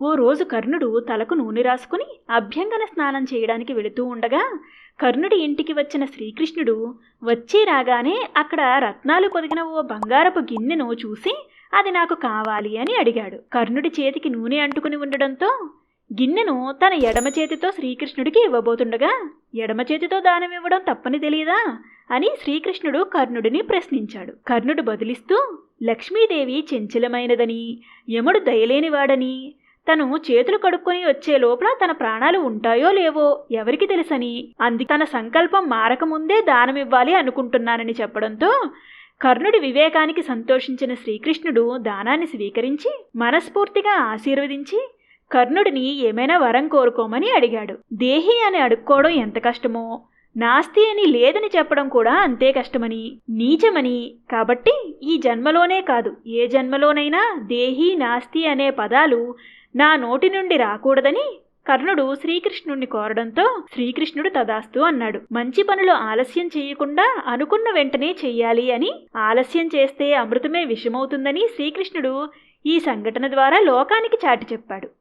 ఓ రోజు కర్ణుడు తలకు నూనె రాసుకుని అభ్యంగన స్నానం చేయడానికి వెళుతూ ఉండగా కర్ణుడి ఇంటికి వచ్చిన శ్రీకృష్ణుడు వచ్చి రాగానే అక్కడ రత్నాలు పొదిగిన ఓ బంగారపు గిన్నెను చూసి అది నాకు కావాలి అని అడిగాడు. కర్ణుడి చేతికి నూనె అంటుకుని ఉండడంతో గిన్నెను తన ఎడమ చేతితో శ్రీకృష్ణుడికి ఇవ్వబోతుండగా ఎడమ చేతితో దానం ఇవ్వడం తప్పని తెలియదా అని శ్రీకృష్ణుడు కర్ణుడిని ప్రశ్నించాడు. కర్ణుడు బదిలిస్తూ లక్ష్మీదేవి చెంచలమైనదని యముడు దయలేనివాడని తను చేతులు కడుక్కొని వచ్చే లోపల తన ప్రాణాలు ఉంటాయో లేవో ఎవరికి తెలుసని? అంది తన సంకల్పం మారకముందే దానమివ్వాలి అనుకుంటున్నానని చెప్పడంతో కర్ణుడి వివేకానికి సంతోషించిన శ్రీకృష్ణుడు దానాన్ని స్వీకరించి మనస్ఫూర్తిగా ఆశీర్వదించి కర్ణుడిని ఏమైనా వరం కోరుకోమని అడిగాడు. దేహి అని అడుక్కోవడం ఎంత కష్టమో? నాస్తి అని లేదని చెప్పడం కూడా అంతే కష్టమని? నీచమని? కాబట్టి ఈ జన్మలోనే కాదు ఏ జన్మలోనైనా దేహి నాస్తి అనే పదాలు నా నోటి నుండి రాకూడదని కర్ణుడు శ్రీకృష్ణుణ్ణి కోరడంతో శ్రీకృష్ణుడు తదాస్తు అన్నాడు. మంచి పనులు ఆలస్యం చేయకుండా అనుకున్న వెంటనే చెయ్యాలి అని ఆలస్యం చేస్తే అమృతమే విషమవుతుందని శ్రీకృష్ణుడు ఈ సంఘటన ద్వారా లోకానికి చాటి చెప్పాడు.